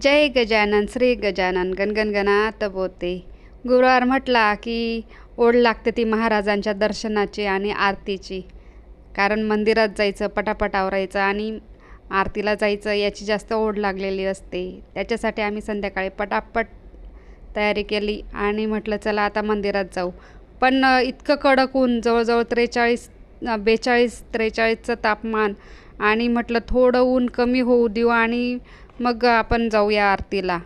जय गजानन श्री गजानन गणगणगणात बोते. गुरुवार म्हटला की ओढ लागते ती महाराजांच्या दर्शनाची आणि आरतीची. कारण मंदिरात जायचं पटापट आवरायचं आणि आरतीला जायचं याची जास्त ओढ लागलेली असते. त्याच्यासाठी आम्ही संध्याकाळी पटापट तयारी केली आणि म्हटलं चला आता मंदिरात जाऊ. पण इतकं कडक ऊन जवळजवळ त्रेचाळीस बेचाळीस त्रेचाळीसचं तापमान आणि म्हटलं थोडं ऊन कमी होऊ देऊ आणि मग आपण जाऊया आरतीला.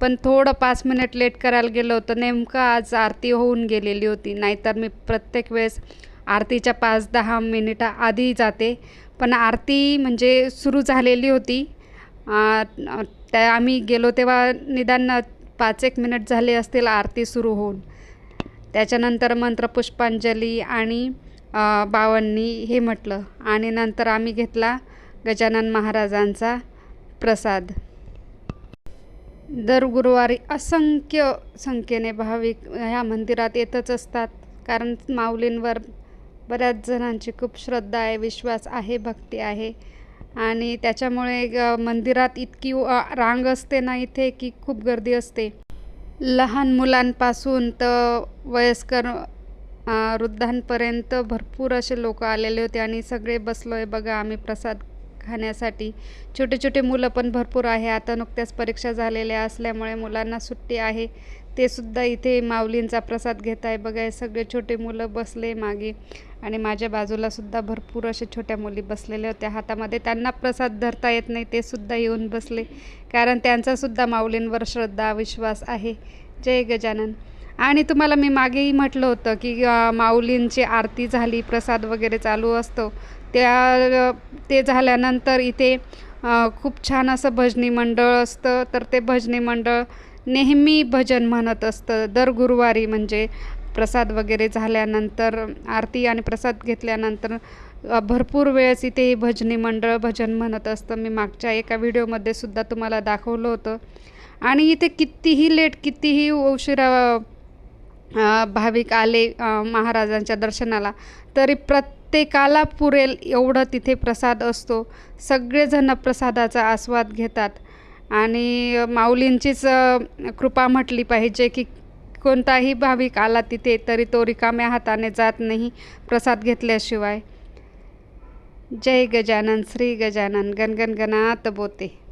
पण थोडं पाच मिनिट लेट करायला गेलो होतं. नेमकं आज आरती होऊन गेलेली होती. नाहीतर मी प्रत्येक वेळेस आरतीच्या पाच दहा मिनिटं आधी जाते. पण आरती म्हणजे सुरू झालेली होती. त्या आम्ही गेलो तेव्हा निदान पाच एक मिनिट झाले असतील आरती सुरू होऊन. त्याच्यानंतर मंत्रपुष्पांजली आणि बावन्नी हे म्हटलं. आणि नंतर आम्ही घेतला गजानन महाराजांचा. प्रसाद. दर गुरुवारी असंख्य संख्येने भाविक ह्या मंदिरात येतच असतात. कारण माऊलींवर बऱ्याच जणांची खूप श्रद्धा आहे विश्वास आहे भक्ती आहे. आणि त्याच्यामुळे मंदिरात इतकी रांग असते ना इथे की खूप गर्दी असते. लहान मुलांपासून तर वयस्कर वृद्धांपर्यंत भरपूर असे लोक आलेले होते आणि सगळे बसलो आहे बघा आम्ही प्रसाद खाण्यासाठी. छोटे छोटे मुलं पण भरपूर आहे. आता नुकत्याच परीक्षा झालेल्या असल्यामुळे मुलांना सुट्टी आहे. ते सुद्धा इथे माऊलींचा प्रसाद घेत आहे. बघाय सगळे छोटे मुलं बसले मागे. आणि माझ्या बाजूला सुद्धा भरपूर असे छोट्या मुली बसलेल्या होत्या. हातामध्ये त्यांना प्रसाद धरता येत नाही. ते सुद्धा येऊन बसले. कारण त्यांचासुद्धा माऊलींवर श्रद्धा विश्वास आहे. जय गजानन. आणि तुम्हाला मी मागेही म्हटलं होतं की माऊलींची आरती झाली प्रसाद वगैरे चालू असतो. त्या ते झाल्यानंतर इथे खूप छान असं भजनी मंडळ असतं. तर ते भजनी मंडळ नेहमी भजन म्हणत असतं. दर गुरुवारी म्हणजे प्रसाद वगैरे झाल्यानंतर आरती आणि प्रसाद घेतल्यानंतर भरपूर वेळेस इथे भजनी मंडळ भजन म्हणत असतं. मी मागच्या एका व्हिडिओमध्ये सुद्धा तुम्हाला दाखवलं होतं. आणि इथे कितीही लेट कितीही उशिरा भाविक आले महाराजांच्या दर्शनाला. तरी प्रत्येकाला पुरेल एवढं तिथे प्रसाद असतो. सगळेजण प्रसादाचा आस्वाद घेतात. आणि माऊलींचीच कृपा म्हटली पाहिजे की कोणताही भाविक आला तिथे तरी तो रिकाम्या हाताने जात नाही प्रसाद घेतल्याशिवाय. जय गजानन श्री गजानन गणगणगणात बोते.